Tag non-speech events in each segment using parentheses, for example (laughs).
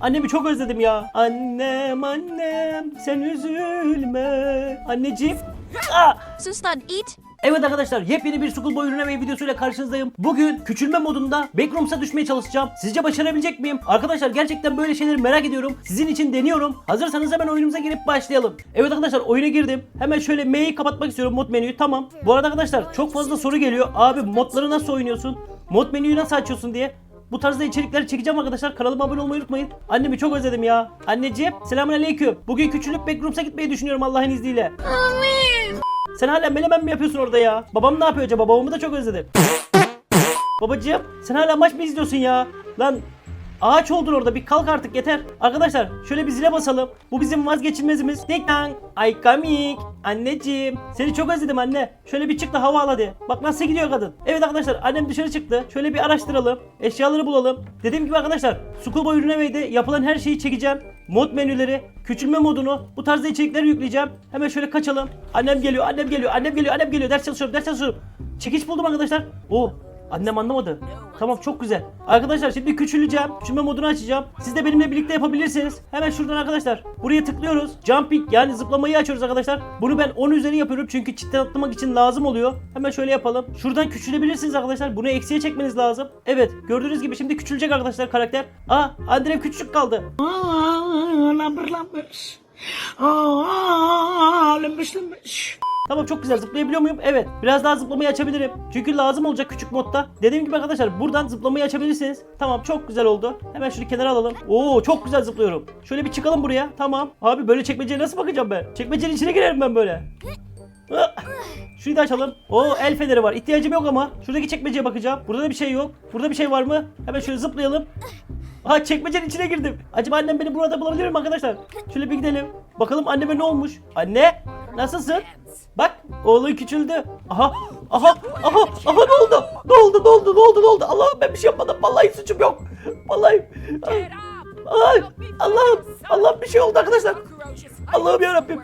Annemi çok özledim ya. Annem annem sen üzülme. Anneciğim. Aa! Sus lan it. Evet arkadaşlar yepyeni bir Schoolboy ürünleme videosuyla karşınızdayım. Bugün küçülme modunda Backrooms'a düşmeye çalışacağım. Sizce başarabilecek miyim? Arkadaşlar gerçekten böyle şeyleri merak ediyorum. Sizin için deniyorum. Hazırsanız hemen oyunumuza girip başlayalım. Evet arkadaşlar oyuna girdim. Hemen şöyle M'yi kapatmak istiyorum mod menüyü. Tamam. Bu arada arkadaşlar çok fazla soru geliyor. Abi modları nasıl oynuyorsun? Mod menüyü nasıl açıyorsun diye. Bu tarzda içerikler çekeceğim arkadaşlar. Kanalıma abone olmayı unutmayın. Annemi çok özledim ya. Anneciğim selamünaleyküm. Bugün küçülüp Backrooms'a gitmeyi düşünüyorum Allah'ın izniyle. Sen hala melemen mi yapıyorsun orada ya? Babam ne yapıyor acaba? Babamı da çok özledim. Babacığım sen hala maç mı izliyorsun ya? Lan ağaç oldun orada bir kalk artık yeter. Arkadaşlar şöyle bir zile basalım. Bu bizim vazgeçilmezimiz. Ding dang. Ay coming. Anneciğim. Seni çok özledim anne. Şöyle bir çık da hava al hadi. Bak nasıl gidiyor kadın. Evet arkadaşlar annem dışarı çıktı. Şöyle bir araştıralım. Eşyaları bulalım. Dediğim gibi arkadaşlar Schoolboy Ürünevey'de yapılan her şeyi çekeceğim. Mod menüleri, küçülme modunu, bu tarzda içerikleri yükleyeceğim. Hemen şöyle kaçalım. Annem geliyor, annem geliyor, annem geliyor, annem geliyor. Ders çalışıyorum, ders çalışıyorum. Çekiç buldum arkadaşlar. Oo, Annem anlamadı. Tamam çok güzel. Arkadaşlar şimdi küçüleceğim. Küçülme modunu açacağım. Siz de benimle birlikte yapabilirsiniz. Hemen şuradan arkadaşlar. Buraya tıklıyoruz. Jumping yani zıplamayı açıyoruz arkadaşlar. Bunu ben 10 üzeri yapıyorum çünkü çitten atlamak için lazım oluyor. Hemen şöyle yapalım. Şuradan küçülebilirsiniz arkadaşlar. Bunu eksiye çekmeniz lazım. Evet gördüğünüz gibi şimdi küçülecek arkadaşlar karakter. Aa Andrem küçük kaldı. Lambır lambır. Aa, lambış lambış. Tamam çok güzel zıplayabiliyor muyum? Evet. Biraz daha zıplamayı açabilirim. Çünkü lazım olacak küçük modda. Dediğim gibi arkadaşlar buradan zıplamayı açabilirsiniz. Tamam çok güzel oldu. Hemen şunu kenara alalım. Oo çok güzel zıplıyorum. Şöyle bir çıkalım buraya. Tamam. Abi böyle çekmeceye nasıl bakacağım ben? Çekmecenin içine girerim ben böyle. Ah! Şunu da açalım. Oo el feneri var. İhtiyacım yok ama. Şuradaki çekmeceye bakacağım. Burada da bir şey yok. Burada bir şey var mı? Hemen şöyle zıplayalım. Aha çekmecenin içine girdim. Acaba annem beni burada bulabilir mi arkadaşlar? Şöyle bir gidelim. Bakalım anneme ne olmuş? Anne nasılsın? Bak oğlun küçüldü. Aha aha aha aha ne oldu? Ne oldu ne oldu ne oldu ne oldu? Allah'ım ben bir şey yapmadım. Vallahi suçum yok. Vallahi. Ay, Allah'ım Allah'ım bir şey oldu arkadaşlar. Allah'ım ya Rabbim.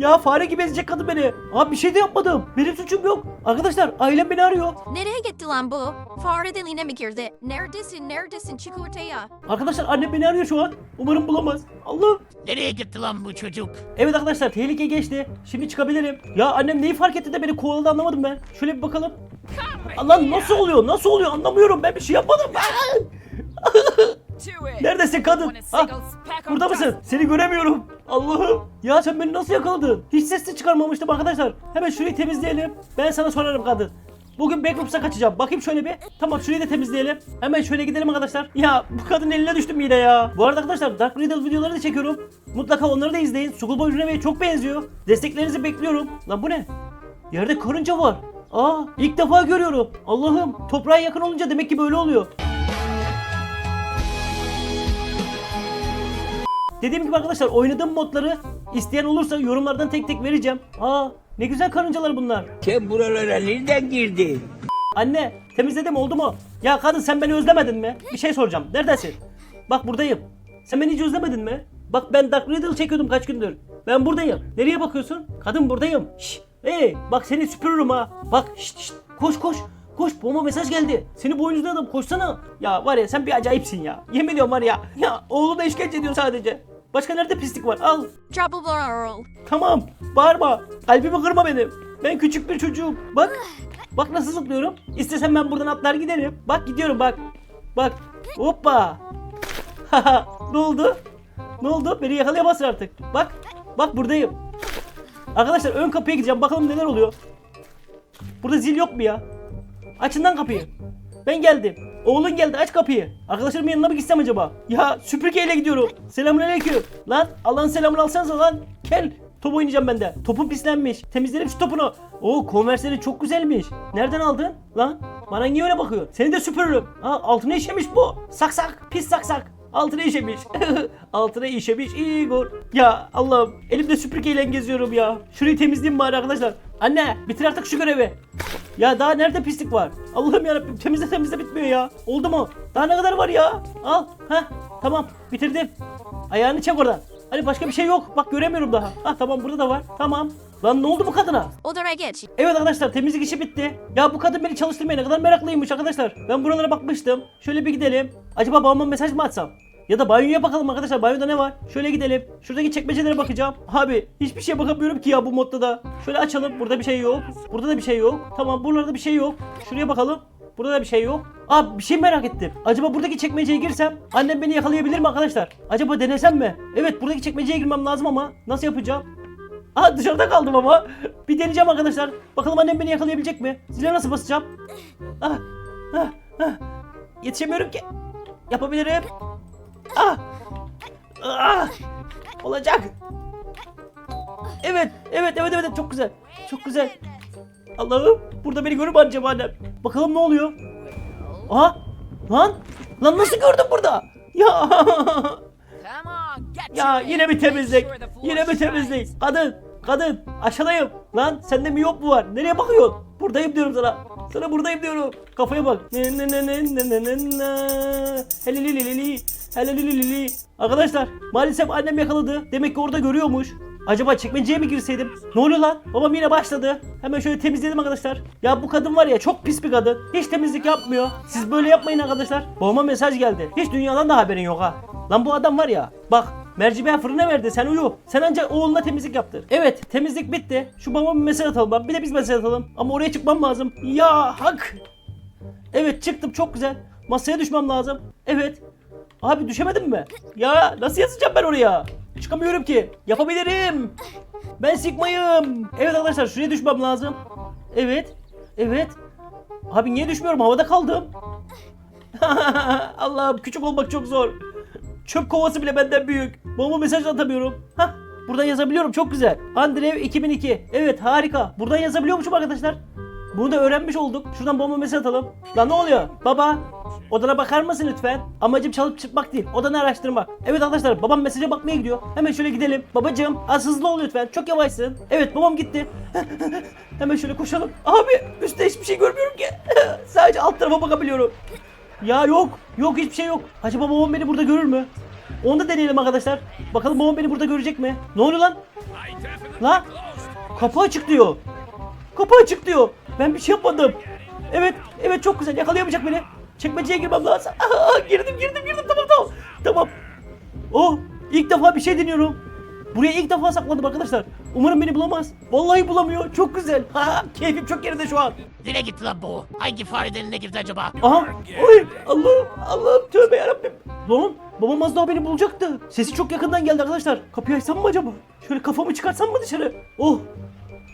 Ya fare gibi ezecek kadın beni. Abi bir şey de yapmadım. Benim suçum yok. Arkadaşlar ailem beni arıyor. Nereye gitti lan bu? Fare deliğine mi girdi? Neredesin neredesin çık ortaya. Arkadaşlar annem beni arıyor şu an. Umarım bulamaz. Allah. Nereye gitti lan bu çocuk? Evet arkadaşlar tehlike geçti. Şimdi çıkabilirim. Ya annem neyi fark etti de beni kovaladı anlamadım ben. Şöyle bir bakalım. Allah nasıl oluyor? Nasıl oluyor? Anlamıyorum. Ben bir şey yapmadım. (laughs) Neredesin kadın? Ha? Burada mısın? Seni göremiyorum. Allah'ım. Ya sen beni nasıl yakaladın? Hiç ses de çıkarmamıştım arkadaşlar. Hemen şurayı temizleyelim. Ben sana sorarım kadın. Bugün Backrooms'a kaçacağım. Bakayım şöyle bir. Tamam şurayı da temizleyelim. Hemen şöyle gidelim arkadaşlar. Ya bu kadın eline düştüm yine ya. Bu arada arkadaşlar Dark Riddle videoları da çekiyorum. Mutlaka onları da izleyin. Schoolboy Reneme'ye çok benziyor. Desteklerinizi bekliyorum. Lan bu ne? Yerde karınca var. Aa ilk defa görüyorum. Allah'ım toprağa yakın olunca demek ki böyle oluyor. Dediğim gibi arkadaşlar oynadığım modları isteyen olursa yorumlardan tek tek vereceğim. Aa ne güzel karıncalar bunlar. Sen buralara nereden girdin? Anne temizledim oldu mu? Ya kadın sen beni özlemedin mi? Bir şey soracağım. Neredesin? Bak buradayım. Sen beni hiç özlemedin mi? Bak ben Dark Riddle çekiyordum kaç gündür. Ben buradayım. Nereye bakıyorsun? Kadın buradayım. Şşş. Hey bak seni süpürürüm ha. Bak şşt şşt. Koş koş. Koş bomba mesaj geldi. Seni boynuzlu adam koşsana. Ya var ya sen bir acayipsin ya. Yemin ediyorum var ya. Ya oğlu da işkence ediyor sadece. Başka nerede pislik var? Al. Tamam. Bağırma. Kalbimi kırma benim. Ben küçük bir çocuğum. Bak. Bak nasıl zıplıyorum. İstesem ben buradan atlar giderim. Bak gidiyorum bak. Bak. Hoppa. (laughs) Ne oldu? Ne oldu? Beni yakalayamazsın artık. Bak. Bak buradayım. Arkadaşlar ön kapıya gideceğim. Bakalım neler oluyor. Burada zil yok mu ya? Açın lan kapıyı. Ben geldim. Oğlun geldi aç kapıyı. Arkadaşlarımın yanına mı gitsem acaba? Ya süpürgeyle gidiyorum. Selamünaleyküm. Lan Allah'ın selamını alsanıza lan. Gel. Top oynayacağım ben de. Topun pislenmiş. Temizlerim şu topunu. Oo konversleri çok güzelmiş. Nereden aldın? Lan bana niye öyle bakıyor? Seni de süpürürüm. Ha altına işemiş bu. Sak sak. Pis sak sak. Altına işemiş. (laughs) Altına işemiş Igor. Ya Allah'ım elimde süpürgeyle geziyorum ya. Şurayı temizleyeyim bari arkadaşlar. Anne bitir artık şu görevi. Ya daha nerede pislik var? Allah'ım yarabbim temizle temizle bitmiyor ya. Oldu mu? Daha ne kadar var ya? Al. Heh tamam bitirdim. Ayağını çek oradan. Hani başka bir şey yok. Bak göremiyorum daha. Ha tamam burada da var. Tamam. Lan ne oldu bu kadına? Odara geç. Evet arkadaşlar temizlik işi bitti. Ya bu kadın beni çalıştırmaya ne kadar meraklıymış arkadaşlar. Ben buralara bakmıştım. Şöyle bir gidelim. Acaba babama mesaj mı atsam? Ya da banyoya bakalım arkadaşlar. Banyoda ne var? Şöyle gidelim. Şuradaki çekmecelere bakacağım. Abi hiçbir şeye bakamıyorum ki ya bu modda da. Şöyle açalım. Burada bir şey yok. Burada da bir şey yok. Tamam buralarda bir şey yok. Şuraya bakalım. Burada da bir şey yok. Abi bir şey merak ettim. Acaba buradaki çekmeceye girsem annem beni yakalayabilir mi arkadaşlar? Acaba denesem mi? Evet buradaki çekmeceye girmem lazım ama nasıl yapacağım? Aa dışarıda kaldım ama. (laughs) Bir deneyeceğim arkadaşlar. Bakalım annem beni yakalayabilecek mi? Zile nasıl basacağım? Ah, ah, ah. Yetişemiyorum ki. Yapabilirim. Ah. Ah. Olacak. Evet, evet, evet, evet, çok güzel. Çok güzel. Allah'ım, burada beni görür mü acaba annem? Bakalım ne oluyor? Aha, lan, lan nasıl gördün burada? Ya, ya yine bir temizlik, yine bir temizlik. Kadın, kadın, aşağıdayım. Lan sende miyop mu var? Nereye bakıyorsun? Buradayım diyorum sana. Sana buradayım diyorum. Kafaya bak. Ne ne ne ne ne ne. Helilililili. Helilililili. Arkadaşlar maalesef annem yakaladı. Demek ki orada görüyormuş. Acaba çekmeceye mi girseydim? Ne oluyor lan? Babam yine başladı. Hemen şöyle temizledim arkadaşlar. Ya bu kadın var ya çok pis bir kadın. Hiç temizlik yapmıyor. Siz böyle yapmayın arkadaşlar. Babama mesaj geldi. Hiç dünyadan da haberin yok ha. Lan bu adam var ya. Bak mercimeği fırına verdi sen uyu. Sen ancak oğluna temizlik yaptır. Evet temizlik bitti. Şu babama bir mesaj atalım. Bir de biz mesaj atalım. Ama oraya çıkmam lazım. Ya hak. Evet çıktım çok güzel. Masaya düşmem lazım. Evet. Abi düşemedim mi? Ya nasıl yazacağım ben oraya? Çıkamıyorum ki. Yapabilirim. Ben sıkmayım. Evet arkadaşlar şuraya düşmem lazım. Evet. Evet. Abi niye düşmüyorum? Havada kaldım. (laughs) Allah'ım küçük olmak çok zor. Çöp kovası bile benden büyük. Babama mesaj atamıyorum. Hah buradan yazabiliyorum çok güzel. Andrev 2002. Evet harika. Buradan yazabiliyormuşum arkadaşlar. Bunu da öğrenmiş olduk. Şuradan babama mesaj atalım. Lan ne oluyor? Baba odana bakar mısın lütfen? Amacım çalıp çıkmak değil. Odanı araştırmak. Evet arkadaşlar babam mesaja bakmaya gidiyor. Hemen şöyle gidelim. Babacığım az hızlı ol lütfen. Çok yavaşsın. Evet babam gitti. (laughs) Hemen şöyle koşalım. Abi üstte hiçbir şey görmüyorum ki. (laughs) Sadece alt tarafa bakabiliyorum. Ya yok. Yok hiçbir şey yok. Acaba babam beni burada görür mü? Onu da deneyelim arkadaşlar. Bakalım babam beni burada görecek mi? Ne oluyor lan? Lan kapı açık diyor. Kapı açık diyor. Ben bir şey yapmadım. Evet, evet çok güzel. Yakalayamayacak beni. Çekmeceye girmem lazım. (laughs) Girdim, girdim, girdim. Tamam, tamam. Tamam. Oh, ilk defa bir şey deniyorum. Buraya ilk defa sakladım arkadaşlar. Umarım beni bulamaz. Vallahi bulamıyor. Çok güzel. Ha, keyfim çok yerinde şu an. Nereye gitti lan bu? Hangi farenin eline girdi acaba? Aha! Oy! Allah'ım! Allah'ım tövbe yarabbim! Lan! Babam az daha beni bulacaktı. Sesi çok yakından geldi arkadaşlar. Kapıyı açsam mı acaba? Şöyle kafamı çıkarsam mı dışarı? Oh!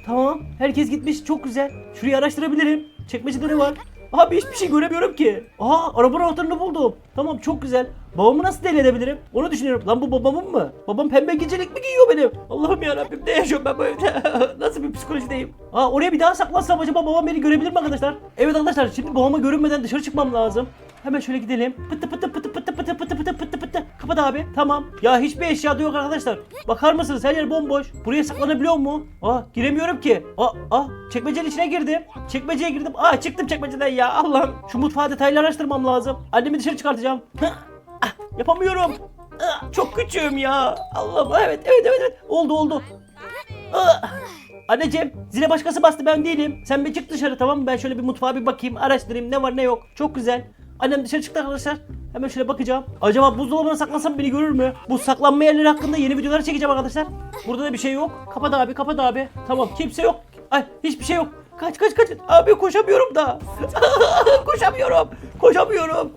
Tamam. Herkes gitmiş. Çok güzel. Şurayı araştırabilirim. Çekmecede ne var? Abi hiçbir şey göremiyorum ki. Aha arabanın anahtarını buldum. Tamam çok güzel. Babamı nasıl deli edebilirim? Onu düşünüyorum. Lan bu babamın mı? Babam pembe gecelik mi giyiyor benim? Allah'ım ya Rabbim ne yaşıyorum ben bu evde? (laughs) nasıl bir psikolojideyim? Aa oraya bir daha saklansam acaba babam beni görebilir mi arkadaşlar? Evet arkadaşlar şimdi babama görünmeden dışarı çıkmam lazım. Hemen şöyle gidelim. Pıtı pıtı pıtı pıtı pıtı pıtı pıtı pıtı pıtı. Kapat abi. Tamam. Ya hiçbir eşya da yok arkadaşlar. Bakar mısınız? Her yer bomboş. Buraya saklanabiliyor mu? Aa giremiyorum ki. Aa, aa çekmecenin içine girdim. Çekmeceye girdim. Aa çıktım çekmeceden ya. Allah'ım. Şu mutfağı detaylı araştırmam lazım. Annemi dışarı çıkartacağım. Yapamıyorum. Çok küçüğüm ya. Allah'ım. Evet evet evet evet. Oldu oldu. Anneciğim zile başkası bastı ben değilim. Sen bir çık dışarı tamam mı? Ben şöyle bir mutfağa bir bakayım araştırayım ne var ne yok. Çok güzel. Annem dışarı çıktı arkadaşlar. Hemen şöyle bakacağım. Acaba buzdolabına saklansam beni görür mü? Bu saklanma yerleri hakkında yeni videolar çekeceğim arkadaşlar. Burada da bir şey yok. Kapat abi kapat abi. Tamam kimse yok. Ay hiçbir şey yok. Kaç kaç kaç. Abi koşamıyorum da. (laughs) koşamıyorum. Koşamıyorum.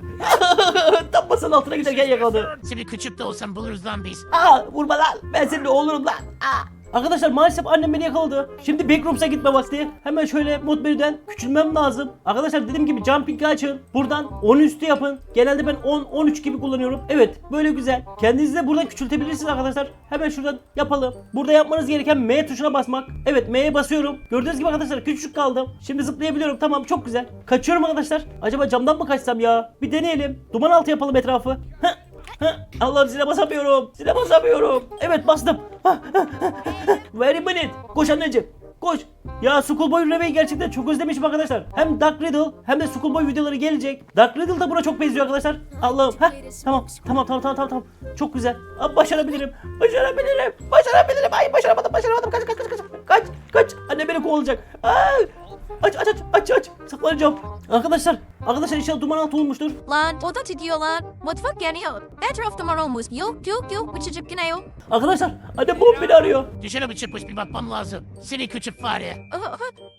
(laughs) Tam masanın altına giderken yakaladı. Şimdi küçük de olsan buluruz lan biz. Aa vurma lan. Ben senin oğlunum lan. Aa. Arkadaşlar maalesef annem beni yakaladı. Şimdi backrooms'a gitme vakti. Hemen şöyle mod menüden küçülmem lazım. Arkadaşlar dediğim gibi jumping'i açın. Buradan 10 üstü yapın. Genelde ben 10 13 gibi kullanıyorum. Evet böyle güzel. Kendinizi de buradan küçültebilirsiniz arkadaşlar. Hemen şuradan yapalım. Burada yapmanız gereken M tuşuna basmak. Evet M'ye basıyorum. Gördüğünüz gibi arkadaşlar küçücük kaldım. Şimdi zıplayabiliyorum. Tamam çok güzel. Kaçıyorum arkadaşlar. Acaba camdan mı kaçsam ya? Bir deneyelim. Duman altı yapalım etrafı. Heh. Heh, Allah'ım zile basamıyorum. Zile basamıyorum. Evet bastım. Very minute. Koş anneciğim. Koş. Ya Schoolboy Reve'yi gerçekten çok özlemişim arkadaşlar. Hem Dark Riddle hem de Schoolboy videoları gelecek. Dark Riddle da buna çok benziyor arkadaşlar. Allah'ım. Heh, tamam. Tamam tamam tamam tamam. Çok güzel. Başarabilirim. Başarabilirim. Başarabilirim. Ay başaramadım başaramadım. Kaç kaç kaç kaç. Kaç kaç. Anne beni kovalayacak. Aa, Aç aç aç aç aç. Saklanacağım. Arkadaşlar. Arkadaşlar inşallah duman altı olmuştur. Lan, o da gidiyor lan. Mutfak geliyor. Etrafta marulmuş. Yok yok yok. Uçacık gidiyor. Arkadaşlar annem babam beni arıyor. Dışarı mı çıkmış bir bakmam lazım. Seni küçük fare.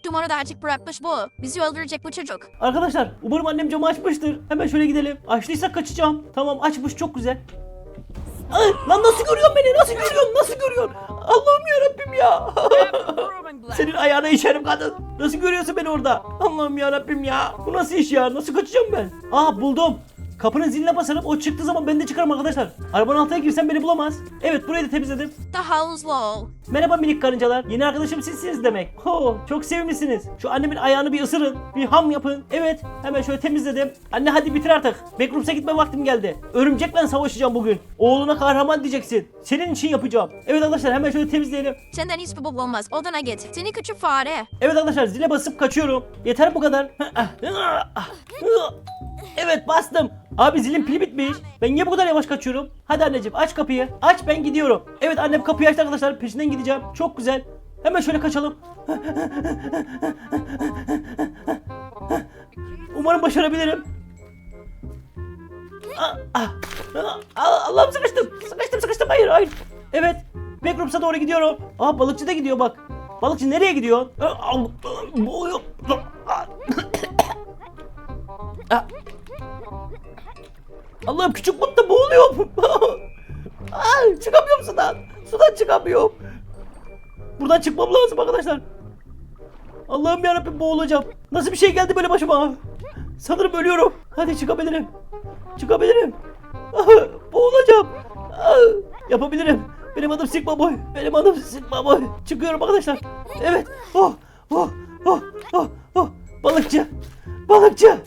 Dumanı da açık bırakmış bu. Bizi öldürecek bu çocuk. Arkadaşlar umarım annem camı açmıştır. Hemen şöyle gidelim. Açtıysa kaçacağım. Tamam açmış çok güzel. Ay, lan nasıl görüyorsun beni? Nasıl görüyorsun? Nasıl görüyorsun? Allah'ım yarabbim ya. (laughs) Senin ayağına işerim kadın. Nasıl görüyorsun beni orada? Allah'ım yarabbim ya. Bu nasıl iş ya? Nasıl kaçacağım ben? Aa buldum. Kapının ziline basarım. O çıktığı zaman ben de çıkarım arkadaşlar. Arabanın altına girsem beni bulamaz. Evet burayı da temizledim. Daha hızlı. Merhaba minik karıncalar. Yeni arkadaşım sizsiniz demek. Ho, çok sevimlisiniz. Şu annemin ayağını bir ısırın. Bir ham yapın. Evet, hemen şöyle temizledim. Anne hadi bitir artık. Backrooms'a gitme vaktim geldi. Örümcekle savaşacağım bugün. Oğluna kahraman diyeceksin. Senin için yapacağım. Evet arkadaşlar hemen şöyle temizleyelim. Senden hiçbir bok olmaz. Odana git. Seni küçük fare. Evet arkadaşlar zile basıp kaçıyorum. Yeter bu kadar. (laughs) Evet bastım. Abi zilin pili bitmiş. Ben niye bu kadar yavaş kaçıyorum? Hadi anneciğim aç kapıyı. Aç ben gidiyorum. Evet annem kapıyı açtı arkadaşlar. Peşinden gideceğim. Çok güzel. Hemen şöyle kaçalım. Umarım başarabilirim. Ah, ah, ah, Allah'ım sıkıştım. Sıkıştım sıkıştım. Hayır hayır. Evet. Backrooms'a doğru gidiyorum. Aa balıkçı da gidiyor bak. Balıkçı nereye gidiyor? Boğuyor. Ah. Allah'ım küçük mutta boğuluyorum. (laughs) Ay, çıkamıyorum sudan. Sudan çıkamıyorum. Buradan çıkmam lazım arkadaşlar. Allah'ım yarabbim boğulacağım. Nasıl bir şey geldi böyle başıma? Sanırım ölüyorum. Hadi çıkabilirim. Çıkabilirim. (laughs) Boğulacağım. Yapabilirim. Benim adım Sigma Boy. Benim adım Sigma Boy. Çıkıyorum arkadaşlar. Evet. Oh, oh, oh, oh, oh. Balıkçı. Balıkçı.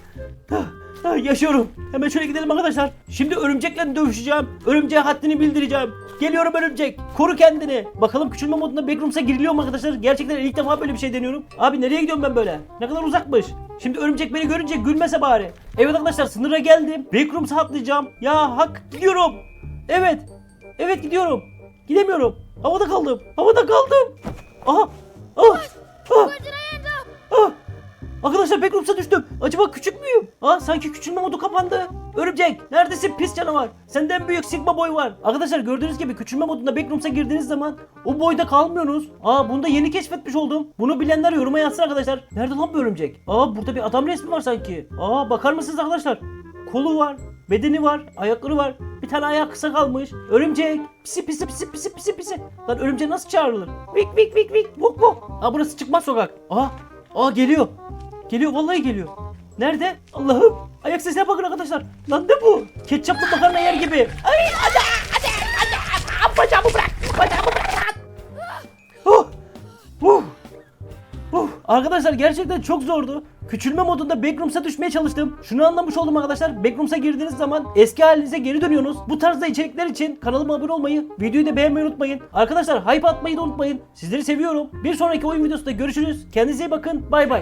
Ah, ah, Yaşıyorum. Hemen şöyle gidelim arkadaşlar. Şimdi örümcekle dövüşeceğim. Örümceğe haddini bildireceğim. Geliyorum örümcek. Koru kendini. Bakalım küçülme modunda backrooms'a giriliyor mu arkadaşlar? Gerçekten ilk defa böyle bir şey deniyorum. Abi nereye gidiyorum ben böyle? Ne kadar uzakmış. Şimdi örümcek beni görünce gülmese bari. Evet arkadaşlar sınıra geldim. Backrooms'a atlayacağım. Ya hak gidiyorum. Evet. Evet gidiyorum. Gidemiyorum. Havada kaldım. Havada kaldım. Aha. Ah. Ah. Arkadaşlar backrooms'a düştüm. Acaba küçük müyüm? Ha sanki küçülme modu kapandı. Örümcek neredesin pis canavar? Senden büyük sigma boy var. Arkadaşlar gördüğünüz gibi küçülme modunda backrooms'a girdiğiniz zaman o boyda kalmıyorsunuz. Aa bunu da yeni keşfetmiş oldum. Bunu bilenler yoruma yazsın arkadaşlar. Nerede lan bu örümcek? Aa burada bir adam resmi var sanki. Aa bakar mısınız arkadaşlar? Kolu var, bedeni var, ayakları var. Bir tane ayağı kısa kalmış. Örümcek. Pisi pisi pisi pisi pisi pisi. Lan örümcek nasıl çağrılır? Vik vik vik vik. Vuk vuk. Aa burası çıkmaz sokak. Aa. Aa geliyor. Geliyor vallahi geliyor. Nerede? Allah'ım. Ayak sesine bakın arkadaşlar. Lan ne bu? Ketçaplı makarna yer gibi. Ay hadi hadi hadi. Bacağımı bırak. Bacağımı bırak. Oh. Uh. Uh, arkadaşlar gerçekten çok zordu. Küçülme modunda Backrooms'a düşmeye çalıştım. Şunu anlamış oldum arkadaşlar. Backrooms'a girdiğiniz zaman eski halinize geri dönüyorsunuz. Bu tarzda içerikler için kanalıma abone olmayı, videoyu da beğenmeyi unutmayın. Arkadaşlar hype atmayı da unutmayın. Sizleri seviyorum. Bir sonraki oyun videosunda görüşürüz. Kendinize iyi bakın. Bay bay.